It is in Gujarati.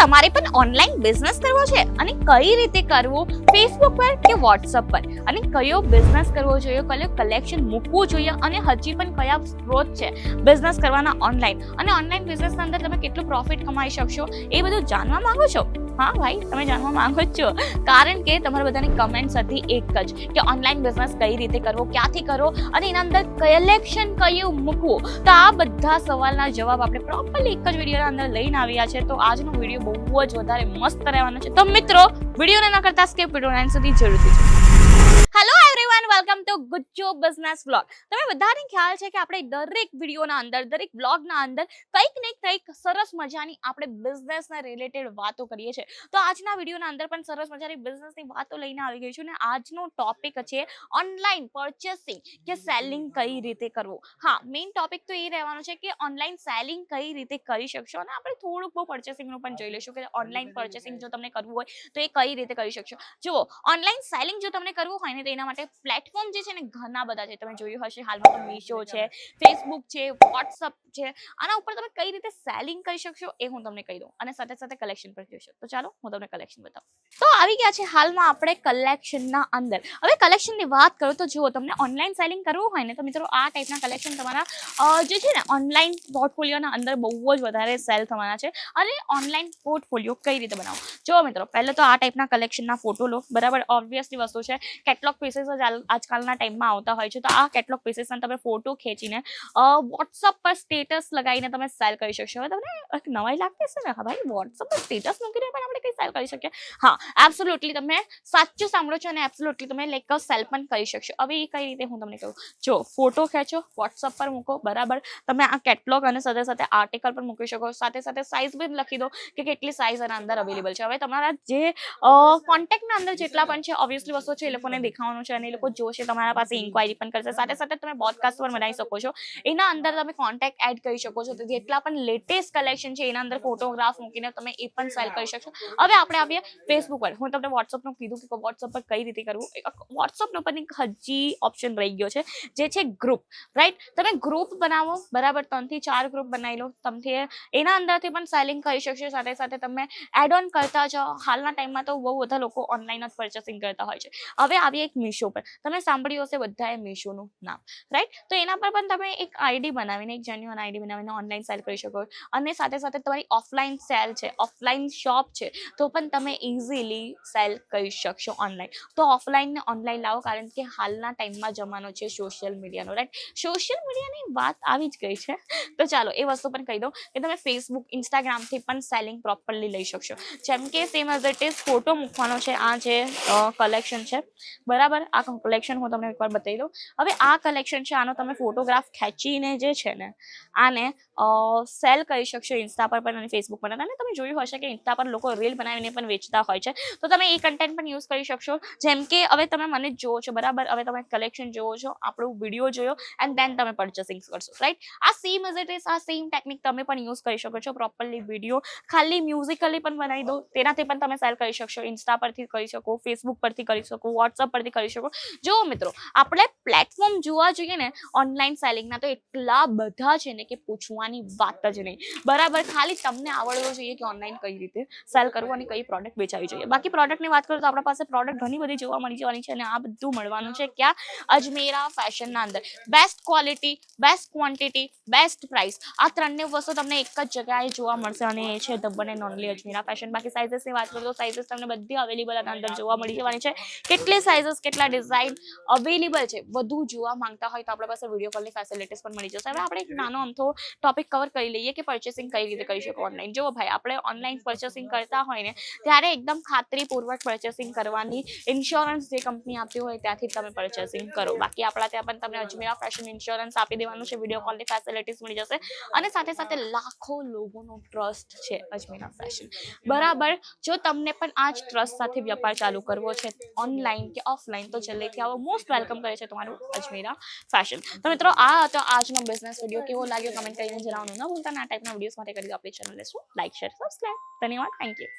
તમારે પણ ઓનલાઈન બિઝનેસ કરવો છે? અને કઈ રીતે કરવું? ફેસબુક પર કે વોટ્સઅપ પર? અને કયો બિઝનેસ કરવો જોઈએ? કયો કલેક્શન મૂકવું જોઈએ? અને હજી પણ કયા સ્ત્રોત છે બિઝનેસ કરવાના ઓનલાઈન અને ઓનલાઈન બિઝનેસના અંદર તમે કેટલું પ્રોફિટ કમાઈ શકશો? એ બધું જાણવા માંગો છો? હા ભાઈ, તમે જાણવા માંગો છો. કારણ કે તમારા બધાની કમેન્ટ્સ હતી એક જ કે ઓનલાઈન બિઝનેસ કઈ રીતે કરવો, ક્યાંથી કરો અને એના અંદર કલેક્શન કયું મૂકવું. તો આ બધા સવાલના જવાબ આપણે પ્રોપરલી એક જ વિડીયોના અંદર લઈને આવ્યા છે. તો આજનો વીડિયો બહુ જ વધારે મસ્ત રહેવાનો છે. તો મિત્રો વિડીયોને ના કરતા સ્કીપ વીડિયો સુધી જરૂરથી છે હેલો એવરીવન બિઝનેસ બ્લોગ તમે બધાને ખ્યાલ છે કે આપણે દરેક વિડીયોના અંદર, દરેક બ્લોગના અંદર કંઈક ને કંઈક સરસ મજાની આપણે બિઝનેસના રિલેટેડ વાતો કરીએ છીએ. તો આજના વિડીયોના અંદર પણ સરસ મજાની બિઝનેસની વાતો લઈને આવી ગઈ છું ને આજનો ટોપિક છે ઓનલાઈન પરચેસિંગ કે સેલિંગ કઈ રીતે કરવું. હા મેઇન ટોપિક તો એ રહેવાનો છે કે ઓનલાઈન સેલિંગ કઈ રીતે કરી શકશો અને આપણે થોડુંક બહુ પર્ચેસિંગનું પણ જોઈ લઈશું કે ઓનલાઈન પરચેસિંગ જો તમને કરવું હોય તો એ કઈ રીતે કરી શકશો. જુઓ ઓનલાઈન સેલિંગ જો તમને કરવું હોય ને તો એના માટે પ્લેટફોર્મ જે છે ને ઘણા બધા છે તમે જોયું હશે હાલમાં તો મીશો છે ફેસબુક છે વોટ્સઅપ છે આના ઉપર તમે કઈ રીતે સેલિંગ કરી શકશો એ હું તમને કહી દઉં. અને સાથે સાથે કલેક્શન પણ જોઈશો તો ચાલો હું તમને કલેક્શન બતાવું. તો આવી ગયા છે હાલમાં આપણે કલેક્શનના અંદર. હવે કલેક્શનની વાત કરું તો જુઓ તમને ઓનલાઈન સેલિંગ કરવું હોય ને તો મિત્રો આ ટાઈપના કલેક્શન તમારા જે છે ને ઓનલાઈન પોર્ટફોલિયોના અંદર બહુ જ વધારે સેલ થવાના છે. અને ઓનલાઈન પોર્ટફોલિયો કઈ રીતે બનાવો? જો મિત્રો પહેલાં તો આ ટાઈપના કલેક્શનના ફોટો લો. બરાબર ઓબ્વિયસલી વસ્તુ છે. કેટલોક પીસીસ જ આજકાલના ટાઈમમાં આવતા હોય છે. તો આ કેટલોગ પીસીસના તમે ફોટો ખેંચીને વોટ્સઅપ પર સ્ટેટસ લગાવીને તમે સેલ કરી શકશો. હવે તમને એક નવાઈ લાગતી હશે ને? હા ભાઈ વોટ્સઅપ પર સ્ટેટસ મૂકીને પણ આપણે કઈ સેલ કરી શકીએ. હા એબ્સોલ્યુટલી તમે સાચું સાંભળો છો અને એબ્સોલ્યુટલી તમે લાઈક સેલ પણ કરી શકશો. હવે એ કઈ રીતે હું તમને કહું? જો ફોટો ખેંચો વોટ્સઅપ પર મૂકો, બરાબર? તમે આ કેટલોગ અને સાથે સાથે આર્ટિકલ પણ મૂકી શકો. સાથે સાથે સાઇઝ બી લખી દો કે કેટલી સાઇઝ એના અંદર અવેલેબલ છે. હવે તમારા જે કોન્ટેક્ટના અંદર જેટલા પણ છે ઓબ્વિયસલી વસ્તુ છે, એ લોકોને દેખાવાનું છે અને એ લોકો જોશે તમારા પાસે ઇન્ક્વાયરી પણ કરશે. સાથે સાથે તમે બોડકાસ્ટ પણ બનાવી શકો છો. એના અંદર તમે કોન્ટેક્ટ એડ કરી શકો છો. જેટલા પણ લેટેસ્ટ કલેક્શન છે, એના અંદર ફોટોગ્રાફ મૂકીને તમે એ પણ સેલ કરી શકશો. હવે આપણે આવીએ ફેસબુક પર. હું તમને વોટ્સઅપનું કીધું કે વોટ્સઅપ પર કઈ રીતે કરવું? વોટ્સઅપનો પણ એક હજી ઓપ્શન રહી ગયો છે, જે છે ગ્રુપ રાઈટ તમે ગ્રુપ બનાવો. બરાબર, ત્રણથી ચાર ગ્રુપ બનાવી લો. તમે એના અંદરથી પણ સેલિંગ કરી શકશો. સાથે સાથે તમે એડ ઓન કરતા જાઓ. હાલના ટાઈમમાં તો બહુ બધા લોકો ઓનલાઈન જ પરચેસિંગ કરતા હોય છે. હવે આવીએ એક મીશો પર. તમે સાંભળ્યું હશે બધાએ મીશોનું નામ રાઈટ તો એના પર પણ તમે એક આઈડી બનાવીને, એક જેન્યુઅન આઈડી બનાવીને ઓનલાઈન સેલ કરી શકો. અને સાથે સાથે તમારી ઓફલાઈન સેલ છે ઓફલાઈન શોપ છે, તો પણ તમે ઇઝીલી સેલ કરી શકશો ઓનલાઈન તો ઓફલાઈનને ઓનલાઈન લાવો, કારણ કે હાલના ટાઈમમાં જમાનો છે સોશિયલ મીડિયાનો રાઈટ સોશિયલ મીડિયાની વાત આવી જ ગઈ છે. તો ચાલો, એ વસ્તુ પણ કહી દઉં કે તમે ફેસબુક ઇન્સ્ટાગ્રામથી પણ સેલિંગ પ્રોપરલી લઈ શકશો. જેમ કે same as it is photo મૂકવાનો છે, આ જે કલેક્શન છે. બરાબર? આ કલેક્શન હું તમને એકવાર બતાવી દઉં હવે આ કલેક્શન છે, આનો તમે ફોટોગ્રાફ ખેંચીને જે છે ને, આને સેલ કરી શકશો ઇન્સ્ટા પર પણ અને ફેસબુક પર. અને તમે જોયું હશે કે ઇન્સ્ટા પર લોકો રીલ બનાવીને પણ વેચતા હોય છે. તો તમે એ કન્ટેન્ટ પણ યુઝ કરી શકશો. જેમ કે હવે તમે મને જોવો છો, બરાબર? હવે તમે કલેક્શન જોવો છો, આપણું વીડિયો જોયો એન્ડ દેન તમે પરચેસિંગ કરશો રાઈટ આ સેમ એઝ ઇટ ઇઝ આ સેમ ટેકનિક તમે પણ યુઝ કરી શકો છો પ્રોપરલી વીડિયો ખાલી મ્યુઝિકલી પણ બનાવી દો, તેનાથી પણ તમે સેલ કરી શકશો. ઇન્સ્ટા પરથી કરી શકો ફેસબુક પરથી કરી શકો વોટ્સઅપ પરથી કરી શકો. જો મિત્રો, આપણે પ્લેટફોર્મ જોવા જોઈએ ને ઓનલાઈન સેલિંગના તો એટલા બધા છે ને કે પૂછવાની વાત જ નહીં. બરાબર, ખાલી તમને આવડવું જોઈએ કે ઓનલાઈન કઈ રીતે સેલ કરવું અને કઈ પ્રોડક્ટ વેચાવી જોઈએ. બાકી પ્રોડક્ટની વાત કરું તો આપણા પાસે પ્રોડક્ટ ઘણી બધી જોવા મળી જવાની છે અને આ બધું મળવાનું છે ક્યાં? અજમેરા ફેશનના અંદર. Best quality best quantity best price આ ત્રણને વસ્તુ તમને એક જ જગ્યાએ જોવા મળશે અને એ છે ધ બન એન્ડ ઓનલી અજમેરા ફેશન બાકી સાઇઝસની વાત કરું તો સાઇઝસ તમને બધી અવેલેબલ આના અંદર જોવા મળી જવાની છે. કેટલી સાઇઝસ કેટલા ડિઝાઇન અવેલેબલ છે? બધું જોવા માંગતા હોય તો આપણા પાસે વીડિયો કોલની ફેસિલિટીઝ પણ મળી જશે. હવે આપણે એક નાનો અમથો ટોપિક કવર કરી લઈએ કે પરચેસિંગ કઈ રીતે કરી શકો ઓનલાઈન જુઓ ભાઈ આપણે ઓનલાઈન પર્ચેસિંગ કરતા હોય ને ત્યારે એકદમ ખાતરીપૂર્વક પરચેસિંગ કરવાની ઇન્સ્યોરન્સ જે કંપની આપતી હોય ત્યાંથી તમે પરચેસિંગ કરો. બાકી આપણા ત્યાં પણ તમને અજમેરા ફેશન ઇન્સ્યોરન્સ આપી દેવાનું છે વીડિયો કોલની ફેસિલિટીઝ મળી જશે. અને સાથે સાથે લાખો લોકોનો ટ્રસ્ટ છે અજમેરા ફેશન બરાબર? જો તમને પણ આ જ ટ્રસ્ટ સાથે વ્યાપાર ચાલુ કરવો છે ઓનલાઈન કે ઓફલાઈન તો જલ્દીથી આવો મોસ્ટ વેલકમ કરે છે. તમારું અજમેરા ફેશન તો મિત્રો આ હતો આજનો બિઝનેસ વીડિયો કેવો લાગ્યો કમેન્ટ કરીને જણાવવાનું ન ભૂલતા આ ટાઈપના વિડીયોઝ માટે કરી આપણી ચેનલને શું? લાઈક શેર સબસ્ક્રાઈબ ધન્યવાદ. Thank you